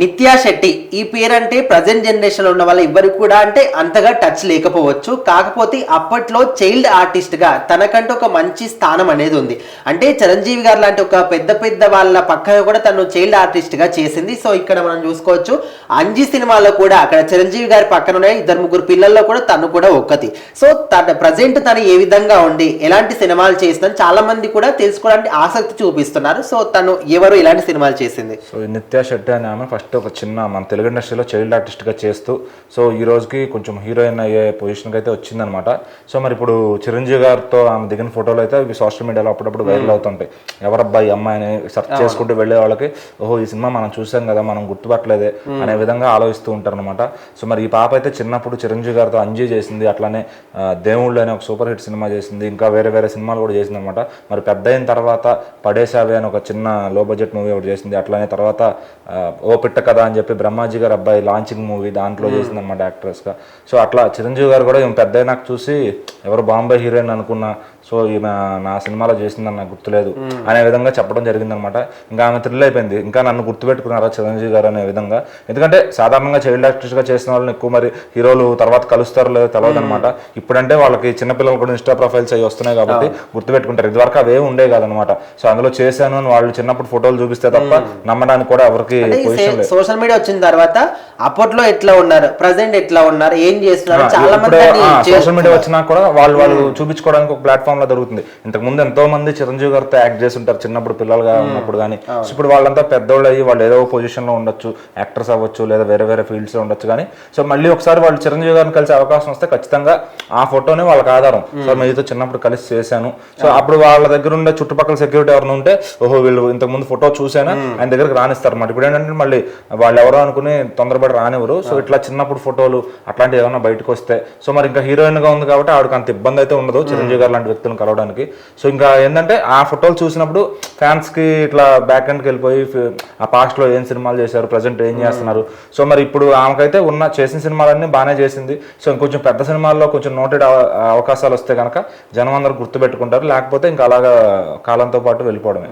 నిత్యా శెట్టి. ఈ పేరు అంటే ప్రజెంట్ జనరేషన్లో ఉన్న వాళ్ళ ఎవరికి కూడా అంటే అంతగా టచ్ లేకపోవచ్చు. కాకపోతే అప్పట్లో చైల్డ్ ఆర్టిస్ట్గా తనకంటూ ఒక మంచి స్థానం అనేది ఉంది. అంటే చిరంజీవి గారు లాంటి ఒక పెద్ద పెద్ద వాళ్ళ పక్కన కూడా తను చైల్డ్ ఆర్టిస్ట్గా చేసింది. సో ఇక్కడ మనం చూసుకోవచ్చు. అంజీ సినిమాలో కూడా అక్కడ చిరంజీవి గారి పక్కన ఇద్దరు ముగ్గురు పిల్లల్లో కూడా తను కూడా ఒక్కతి. సో తన ప్రజెంట్ తను ఏ విధంగా ఉండి ఎలాంటి సినిమాలు చేసిందని చాలా మంది కూడా తెలుసుకోవడానికి ఆసక్తి చూపిస్తున్నారు. సో తను ఎవరు ఎలాంటి సినిమాలు చేసింది? సో నిత్యా శెట్టి అనే ఆమె ఫస్ట్ ఒక చిన్న మన తెలుగు ఇండస్ట్రీలో చైల్డ్ ఆర్టిస్ట్గా చేస్తూ సో ఈ రోజుకి కొంచెం హీరోయిన్ అయ్యే పొజిషన్కి అయితే వచ్చిందనమాట సో మరి ఇప్పుడు చిరంజీవి గారితో ఆమె దిగిన ఫోటోలు అయితే ఇవి సోషల్ మీడియాలో అప్పుడప్పుడు వైరల్ అవుతుంటాయి. ఎవరబ్బాయి అమ్మాయి అని సెర్చ్ చేసుకుంటూ వెళ్ళే వాళ్ళకి ఓహో ఈ సినిమా మనం చూసాం కదా మనం గుర్తుపట్టలేదే అనే విధంగా ఆలోచిస్తూ ఉంటారు అనమాట సో మరి ఈ పాప అయితే చిన్నప్పుడు చిరంజీవి గారితో అంజీ చేసింది అట్లానే దేవుళ్ళు అనే ఒక సూపర్ హిట్ సినిమా చేసింది ఇంకా వేరే వేరే సినిమాలు కూడా చేసింది అనమాట మరి పెద్ద అయిన తర్వాత పడేసావే అని ఒక చిన్న లో బడ్జెట్ మూవీ ఒకటి చేసింది అట్లానే తర్వాత ఆ, పిట్ట కథ అని చెప్పి బ్రహ్మాజీ గారు అబ్బాయి లాంచింగ్ మూవీ దాంట్లో చేసింది అనమాట యాక్ట్రెస్గా. సో అట్లా చిరంజీవి గారు కూడా పెద్ద నాకు చూసి ఎవరు బాంబే హీరోయిన్ అనుకున్నా సో ఈమె నా సినిమాలో చేసిందని నాకు గుర్తులేదు. అనే విధంగా చెప్పడం జరిగిందనమాట. ఇంకా ఆమె థ్రిల్ అయిపోయింది. ఇంకా నన్ను గుర్తుపెట్టుకున్నారా చిరంజీవి గారు అనే విధంగా. ఎందుకంటే సాధారణంగా చైల్డ్ ఆర్టిస్ట్గా చేసిన వాళ్ళని ఎక్కువ మరి హీరోలు తర్వాత కలుస్తారో లేదో తెలియదు అనమాట. ఇప్పుడంటే వాళ్ళకి చిన్నపిల్లలు కూడా ఇన్స్టా ప్రొఫైల్స్ అవి వస్తున్నాయి కాబట్టి గుర్తుపెట్టుకుంటారు. ఇదివరకు అవే ఉండే కాదనమాట. సో అందులో చేశాను అని వాళ్ళు చిన్నప్పుడు ఫోటోలు చూపిస్తే తప్ప నమ్మడానికి కూడా ఎవరికి సోషల్ మీడియా వచ్చిన తర్వాత అప్పట్లో ఎట్లా ఉన్నారు? ప్రజెంట్ ఎట్లా ఉన్నారు? ఏం చేస్తున్నారు? చాలా మంది సోషల్ మీడియా వచ్చినా కూడా వాళ్ళు వాళ్ళు చూపించుకోవడానికి ఒక ప్లాట్ఫామ్ లో దొరుకుతుంది ఇంతకు ముందు ఎంతో మంది చిరంజీవి గారితో యాక్ట్ చేసి ఉంటారు. చిన్నప్పుడు పిల్లలుగా ఉన్నప్పుడు కానీ సో ఇప్పుడు వాళ్ళంతా పెద్దోళ్ళు అయ్యి వాళ్ళు ఏదో పొజిషన్లో ఉండొచ్చు. యాక్టర్స్ అవ్వచ్చు లేదా వేరే వేరే ఫీల్డ్స్లో ఉండొచ్చు కానీ సో మళ్ళీ ఒకసారి వాళ్ళు చిరంజీవి గారిని కలిసే అవకాశం వస్తే ఖచ్చితంగా ఆ ఫోటోనే వాళ్ళకి ఆధారం. సో మీతో చిన్నప్పుడు కలిసి చేశాను. సో అప్పుడు వాళ్ళ దగ్గర ఉండే చుట్టుపక్కల సెక్యూరిటీ ఎవరైనా ఉంటే ఓహో వీళ్ళు ఇంతకు ముందు ఫోటో చూసాను ఆయన దగ్గరికి రానిస్తారు అన్నమాట. ఇప్పుడు ఏంటంటే మళ్ళీ వాళ్ళు ఎవరో అనుకుని తొందరపడి రానివ్వరు. సో ఇట్లా చిన్నప్పుడు ఫోటోలు అట్లాంటివి ఏమైనా బయటకు వస్తే. సో మరి ఇంకా హీరోయిన్గా ఉంది కాబట్టి ఆవిడకి అంత ఇబ్బంది అయితే ఉండదు. చిరంజీవి గారు లాంటి వ్యక్తులను కలవడానికి. సో ఇంకా ఏంటంటే ఆ ఫోటోలు చూసినప్పుడు ఫ్యాన్స్కి ఇట్లా బ్యాక్ ఎండ్కి వెళ్ళిపోయి ఆ పాస్ట్లో ఏం సినిమాలు చేశారు ప్రజెంట్ ఏం చేస్తున్నారు. సో మరి ఇప్పుడు ఆమెకైతే ఉన్న చేసిన సినిమాలన్నీ బాగానే చేసింది. సో ఇంకొంచెం పెద్ద సినిమాల్లో కొంచెం నోటెడ్ అవకాశాలు వస్తే కనుక జనం అందరూ గుర్తుపెట్టుకుంటారు. లేకపోతే ఇంకా అలాగా కాలంతో పాటు వెళ్ళిపోవడమే.